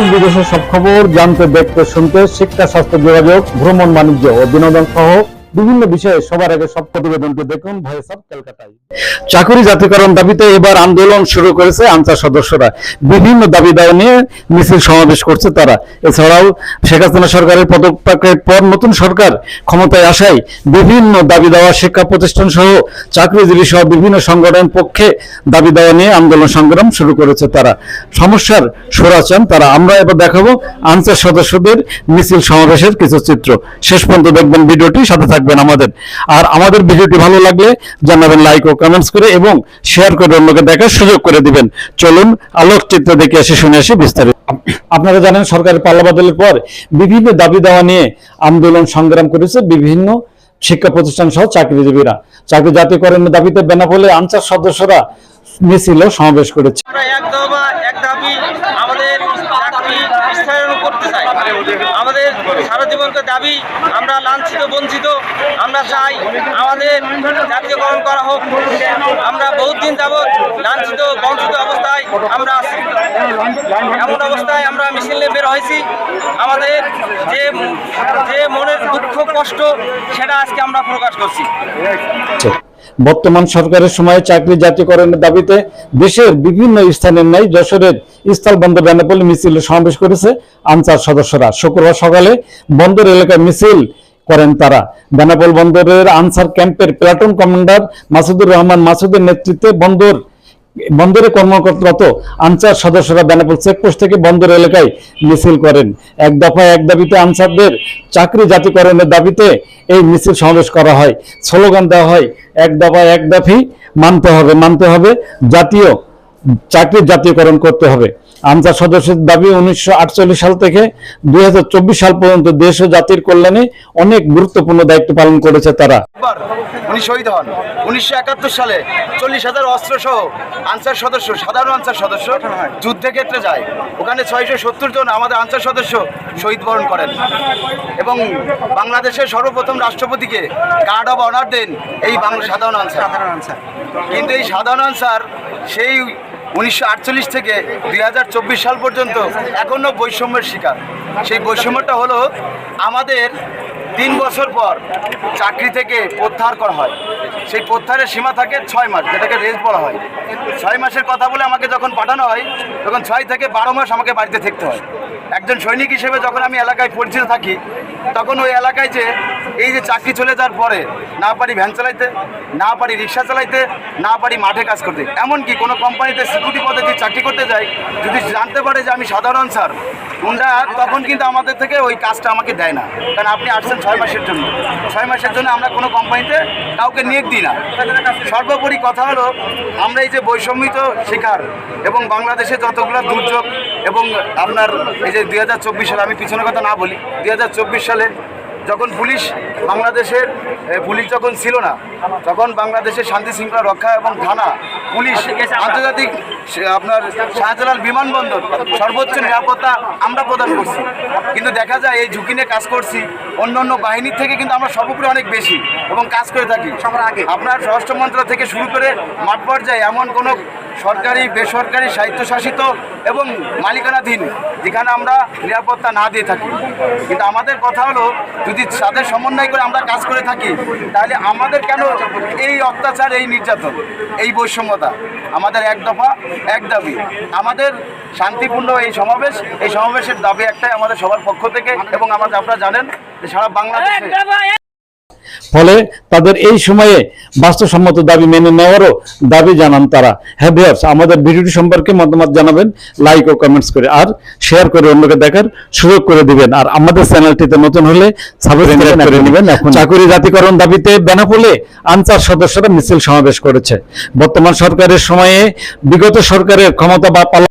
দেশ বিদেশের সব খবর জানতে, দেখতে, শুনতে শিক্ষা, স্বাস্থ্য, যোগাযোগ, ভ্রমণ, বাণিজ্য ও বিনোদন সহ বিভিন্ন বিষয়ে সবার আগে সব প্রতিবেদনটি দেখুন ভয়েস অফ কলকাতায় চাকরি জাতিকরণ দাবিতে এবার আন্দোলন শুরু করেছে আনসার সদস্যরা। বিভিন্ন দাবি দাওয়া নিয়ে মিছিল সমাবেশ করছে তারা। এছাড়াও শেখ হাসিনা সরকারের পদত্যাগের পর নতুন সরকার ক্ষমতায় আসায় বিভিন্ন দাবি দেওয়া শিক্ষা প্রতিষ্ঠান সহ চাকরিজীবী সহ বিভিন্ন সংগঠন পক্ষে দাবি দেওয়া নিয়ে আন্দোলন সংগ্রাম শুরু করেছে তারা। সমস্যার সোরা চান তারা। আমরা এবার দেখাবো আনসার সদস্যদের মিছিল সমাবেশের কিছু চিত্র। শেষ পর্যন্ত দেখবেন ভিডিওটি, সাথে থাকবেন আমাদের। আর আমাদের ভিডিওটি ভালো লাগলে জানাবেন লাইক ও কমেন্টস করে এবং শেয়ার করে অন্যকে দেখার সুযোগ করে দিবেন। চলুন আলোকচিত্র দেখে এসে শুনে আসি বিস্তারিত। আপনারা জানেন সরকারের পাল্লা বদলের পর বিভিন্ন দাবি দেওয়া নিয়ে আন্দোলন সংগ্রাম করেছে বিভিন্ন শিক্ষা প্রতিষ্ঠান সহ চাকরিজীবীরা। চাকরি জাতীয়করণের দাবিতে বেনাপোলে আনসার সদস্যরা মিছিল সমাবেশ করেছে আমরা এক দফা এক দাবি আমাদের চাকরি বিস্তারণ করতে চাই আমাদের সারা জীবনকে দাবি, আমরা লাঞ্ছিত, বঞ্চিত, আমরা চাই আমাদের জাতীয়করণ করা হোক। আমরা বহুত দিন যাবৎ লাঞ্ছিত, বঞ্চিত অবস্থায় আমরা আছি। এমন অবস্থায় আমরা মিছিলে বের হয়েছি। আমাদের যে যে মনের দুঃখ, কষ্ট, সেটা আজকে আমরা প্রকাশ করছি। বর্তমান সরকারের সময়ে চাকরি জাতীয়করণের দাবিতে দেশের বিভিন্ন স্থানের ন্যায় যশোরের স্থলবন্দর বেনাপল্লী মিছিল সমাবেশ করেছে আনসার সদস্যরা। শুক্রবার সকালে বন্দর এলাকায় মিছিল করেন তারা। বেনাপোল বন্দরের আনসার ক্যাম্পের প্লাটুন কমান্ডার মাসুদুর রহমান মাসুদের নেতৃত্বে বন্দর বন্দরে কর্মরত আনসার সদস্যরা বেনাপোল চেকপোস্ট থেকে বন্দর এলাকায় মিছিল করেন। এক দফায় এক দাবিতে আনসারদের চাকরি জাতিকরণের দাবিতে এই মিছিল সমাবেশ করা হয়। স্লোগান দেওয়া হয়, এক দফায় এক দাফি মানতে হবে মানতে হবে। জাতীয় চাকরির জাতীয়করণ করতে হবে। আনসার সদস্যের দাবি উনিশশো সাল থেকে দুই সাল পর্যন্ত দেশ ও জাতির কল্যাণে অনেক গুরুত্বপূর্ণ দায়িত্ব পালন করেছে তারা। উনি শহীদ হন। উনিশশো একাত্তর সালে চল্লিশ হাজার অস্ত্র সহ আনসার সদস্য সাধারণ আনসার সদস্য যুদ্ধে ক্ষেত্রে যায়। ওখানে ছয়শো সত্তর জন আমাদের আনসার সদস্য শহীদ বরণ করেন। এবং বাংলাদেশের সর্বপ্রথম রাষ্ট্রপতিকে গার্ড অব অনার দেন এই বাংলা সাধারণ আনসার। সাধারণ আনসার। কিন্তু এই সাধারণ আনসার সেই উনিশশো আটচল্লিশ থেকে দুই হাজার চব্বিশ সাল পর্যন্ত এখনও বৈষম্যের শিকার। সেই বৈষম্যটা হলো আমাদের তিন বছর পর চাকরি থেকে প্রত্যাহার করা হয়। সেই প্রত্যাহারের সীমা থাকে ছয় মাস, যেটাকে রেস বলা হয়। ছয় মাসের কথা বলে আমাকে যখন পাঠানো হয়, তখন ছয় থেকে বারো মাস আমাকে বাড়িতে থাকতে হয়। একজন সৈনিক হিসেবে যখন আমি এলাকায় পরিচিত থাকি, তখন ওই এলাকায় যে এই যে চাকরি চলে যাওয়ার পরে না পারি ভ্যান চালাইতে, না পারি রিক্সা চালাইতে, না পারি মাঠে কাজ করতে, এমনকি কোনো কোম্পানিতে সিকিউরিটি পদে যদি চাকরি করতে যাই, যদি জানতে পারে যে আমি সাধারণ স্যার ওনারা তখন কিন্তু আমাদের থেকে ওই কাজটা আমাকে দেয় না। কারণ আপনি আসছেন ছয় মাসের জন্য। ছয় মাসের জন্য আমরা কোনো কোম্পানিতে কাউকে নিয়োগ দিই না। সর্বোপরি কথা হলো, আমরা এই যে বৈষম্যিত শিকার, এবং বাংলাদেশে যতগুলো দুর্যোগ, এবং আপনার এই যে দুই হাজার চব্বিশ সালে, আমি পিছনের কথা না বলি, দুই হাজার চব্বিশ সালে যখন পুলিশ বাংলাদেশের পুলিশ যখন ছিল না তখন বাংলাদেশের শান্তি শৃঙ্খলা রক্ষা এবং থানা পুলিশ আন্তর্জাতিক আপনার শাহজালাল বিমানবন্দর সর্বোচ্চ নিরাপত্তা আমরা প্রদান করছি। কিন্তু দেখা যায় এই ঝুঁকি নিয়ে কাজ করছি অন্য অন্য বাহিনীর থেকে কিন্তু আমরা সর্বোপরি অনেক বেশি এবং কাজ করে থাকি। সবার আগে। আপনার স্বরাষ্ট্র মন্ত্রণালয় থেকে শুরু করে মাঠ পর্যায়ে এমন কোনো সরকারি বেসরকারি স্বায়ত্তশাসিত এবং মালিকানাধীন যেখানে আমরা নিরাপত্তা না দিয়ে থাকি। কিন্তু আমাদের কথা হলো যদি তাদের সমন্বয় করে আমরা কাজ করে থাকি তাহলে আমাদের কেন এই অত্যাচার, এই নির্যাতন, এই বৈষম্যতা আমাদের এক দফা, এক দাবি। আমাদের শান্তিপূর্ণ এই সমাবেশ, এই সমাবেশের দাবি একটাই আমাদের সবার পক্ষ থেকে এবং আমাদের আপনারা জানেন যে সারা বাংলাদেশে ফলে তাদের এই সময়ে বাস্তবসম্মত দাবি মেনে নেওয়ারও দাবি জানান তারা। হ্যাঁ ভিউয়ার্স আমাদের ভিডিওটি সম্পর্কে মতামত জানাবেন লাইক ও কমেন্টস করে আর শেয়ার করে অন্যকে দেখার সুযোগ করে দিবেন। আর আমাদের চ্যানেলটিতে নতুন হলে সাবস্ক্রাইব করে নেবেন। এখন চাকরি জাতিকরণ দাবিতে বেনাপোলে আনসার সদস্যরা মিছিল সমাবেশ করেছে। বর্তমান সরকারের সময়ে বিগত সরকারের ক্ষমতা বা পালন